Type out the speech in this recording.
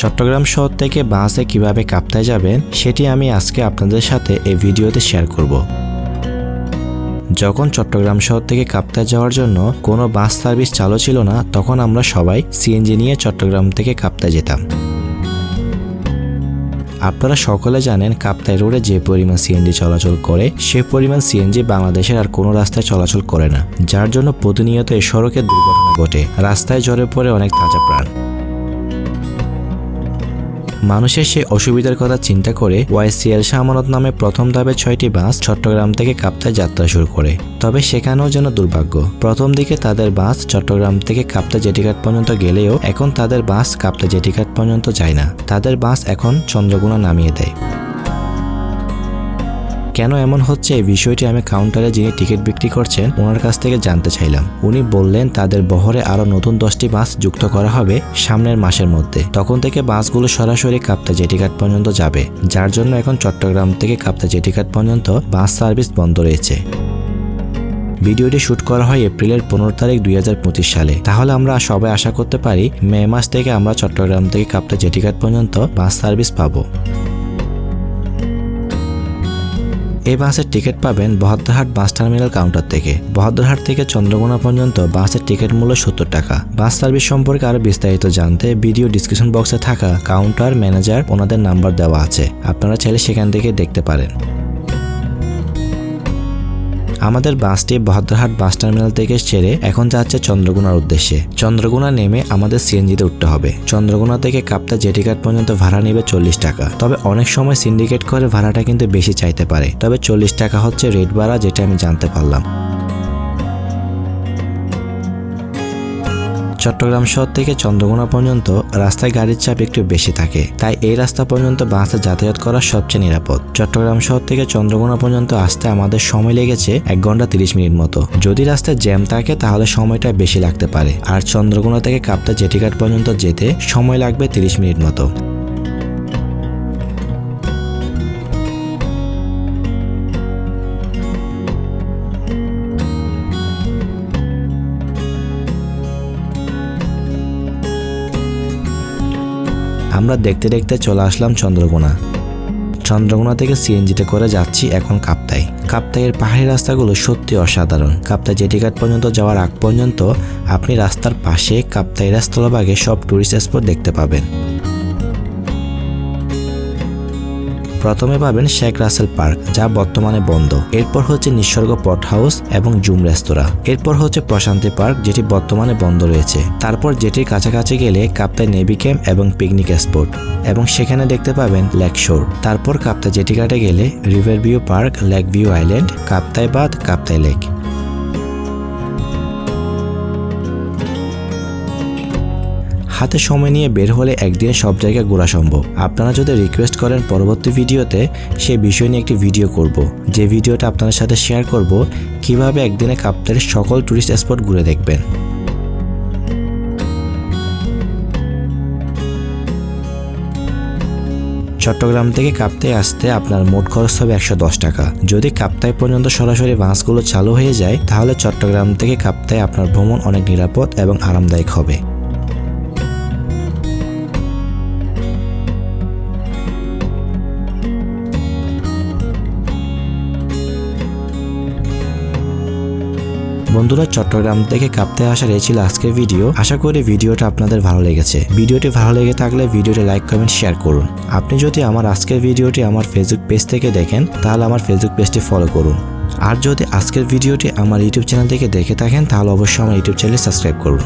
চট্টগ্রাম শহর থেকে বাসে কীভাবে কাপ্তায় যাবেন, সেটি আমি আজকে আপনাদের সাথে এই ভিডিওতে শেয়ার করব। যখন চট্টগ্রাম শহর থেকে কাপ্তায় যাওয়ার জন্য কোনো বাস সার্ভিস চালু ছিল না, তখন আমরা সবাই সিএনজি নিয়ে চট্টগ্রাম থেকে কাপ্তায় যেতাম। আপনারা সকলে জানেন কাপ্তাই রোডে যে পরিমাণ সিএনজি চলাচল করে, সে পরিমাণ সিএনজি বাংলাদেশের আর কোনো রাস্তায় চলাচল করে না, যার জন্য প্রতিনিয়ত এই সড়কে দুর্ঘটনা ঘটে। রাস্তায় ঝরে পড়ে অনেক তাজা প্রাণ। মানুষের সেই অসুবিধার কথা চিন্তা করে ওয়াইসিএল শাহমানত নামে প্রথম ধাপে ছয়টি বাস চট্টগ্রাম থেকে কাপ্তায় যাত্রা শুরু করে। তবে সেখানেও যেন দুর্ভাগ্য। প্রথম দিকে তাদের বাস চট্টগ্রাম থেকে কাপ্তা জেটিঘাট পর্যন্ত গেলেও এখন তাদের বাস কাপ্তা জেটিঘাট পর্যন্ত যায় না। তাদের বাস এখন চন্দ্রগুনা নামিয়ে দেয়। কেন এমন হচ্ছে এই বিষয়টি আমি কাউন্টারে যিনি টিকিট বিক্রি করছেন, ওনার কাছ থেকে জানতে চাইলাম। উনি বললেন, তাদের বহরে আরও নতুন দশটি বাস যুক্ত করা হবে সামনের মাসের মধ্যে। তখন থেকে বাসগুলো সরাসরি কাপ্তা জেটিঘাট পর্যন্ত যাবে, যার জন্য এখন চট্টগ্রাম থেকে কাপ্তা জেটিঘাট পর্যন্ত বাস সার্ভিস বন্ধ রয়েছে। ভিডিওটি শুট করা হয় এপ্রিলের পনেরো তারিখ দুই হাজার পঁচিশ সালে। তাহলে আমরা সবাই আশা করতে পারি, মে মাস থেকে আমরা চট্টগ্রাম থেকে কাপ্তা জেটিঘাট পর্যন্ত বাস সার্ভিস পাবো। এই বাসের টিকিট পাবেন বহদ্দারহাট বাস টার্মিনাল কাউন্টার থেকে। বহদ্দারহাট থেকে চন্দ্রকোনা পর্যন্ত বাসের টিকিট মূল্য সত্তর টাকা। বাস সার্ভিস সম্পর্কে আরও বিস্তারিত জানতে ভিডিও ডিসক্রিপশন বক্সে থাকা কাউন্টার ম্যানেজার ওনাদের নাম্বার দেওয়া আছে। আপনারা চাইলে সেখান থেকে দেখতে পারেন। আমাদের বাসটি ভদ্রহাট বাস টার্মিনাল থেকে ছেড়ে এখন যাচ্ছে চন্দ্রগুনার উদ্দেশ্যে। চন্দ্রগুনা নেমে আমাদের সিএনজিতে উঠতে হবে। চন্দ্রগুনা থেকে কাপ্তা জেটিঘাট পর্যন্ত ভাড়া নেবে চল্লিশ টাকা। তবে অনেক সময় সিন্ডিকেট করে ভাড়াটা কিন্তু বেশি চাইতে পারে। তবে চল্লিশ টাকা হচ্ছে রেট ভাড়া, যেটা আমি জানতে পারলাম। চট্টগ্রাম শহর থেকে চন্দ্রকোনা পর্যন্ত রাস্তায় গাড়ির চাপ একটু বেশি থাকে। তাই এই রাস্তা পর্যন্ত বাসে যাতায়াত করা সবচেয়ে নিরাপদ। চট্টগ্রাম শহর থেকে চন্দ্রকোনা পর্যন্ত আসতে আমাদের সময় লেগেছে এক ঘণ্টা তিরিশ মিনিট মতো। যদি রাস্তায় জ্যাম থাকে তাহলে সময়টা বেশি লাগতে পারে। আর চন্দ্রকোনা থেকে কাপ্তা জেটিঘাট পর্যন্ত যেতে সময় লাগবে তিরিশ মিনিট মতো। আমরা দেখতে দেখতে চলে আসলাম চন্দ্রকোনা। চন্দ্রকোনা থেকে সিএনজিতে করে যাচ্ছি এখন কাপ্তাই। কাপ্তাইয়ের পাহাড়ি রাস্তাগুলো সত্যি অসাধারণ। কাপ্তাই জেটিঘাট পর্যন্ত যাওয়ার আগ পর্যন্ত আপনি রাস্তার পাশে কাপ্তাই স্থলভাগে সব টুরিস্ট স্পট দেখতে পাবেন। প্রথমে পাবেন শেখ রাসেল পার্ক, যা বর্তমানে বন্ধ। এরপর হচ্ছে নিসর্গ পট হাউস এবং জুম রেস্তোরাঁ। এরপর হচ্ছে প্রশান্তি পার্ক, যেটি বর্তমানে বন্ধ রয়েছে। তারপর যেটির কাছাকাছি গেলে কাপ্তাই নেভি ক্যাম্প এবং পিকনিক স্পট। এবং সেখানে দেখতে পাবেন লেক শোর। তারপর কাপ্তাই জেটিঘাটে গেলে river view park, lake view island, Kaptai বাঁধ, কাপ্তাই লেক। হাতে সময় নিয়ে বের হলে একদিনে সব জায়গায় ঘোরা সম্ভব। আপনারা যদি রিকোয়েস্ট করেন পরবর্তী ভিডিওতে সেই বিষয় নিয়ে একটি ভিডিও করব। যে ভিডিওটা আপনাদের সাথে শেয়ার করব, কীভাবে একদিনে কাপ্তারের সকল টুরিস্ট স্পট ঘুরে দেখবেন। চট্টগ্রাম থেকে কাপ্তায় আসতে আপনার মোট খরচ হবে একশো দশ টাকা। যদি কাপ্তায় পর্যন্ত সরাসরি বাসগুলো চালু হয়ে যায়, তাহলে চট্টগ্রাম থেকে কাপ্তায় আপনার ভ্রমণ অনেক নিরাপদ এবং আরামদায়ক হবে। বন্ধুরা চট্টগ্রাম থেকে কাঁপতে আসার এই ছিল আজকের ভিডিও। আশা করি ভিডিওটা আপনাদের ভালো লেগেছে। ভিডিওটি ভালো লেগে থাকলে ভিডিওটি লাইক, কমেন্ট, শেয়ার করুন। আপনি যদি আমার আজকের ভিডিওটি আমার ফেসবুক পেজ থেকে দেখেন, তাহলে আমার ফেসবুক পেজটি ফলো করুন। আর যদি আজকের ভিডিওটি আমার ইউটিউব চ্যানেল থেকে দেখে থাকেন, তাহলে অবশ্যই আমার ইউটিউব চ্যানেল সাবস্ক্রাইব করুন।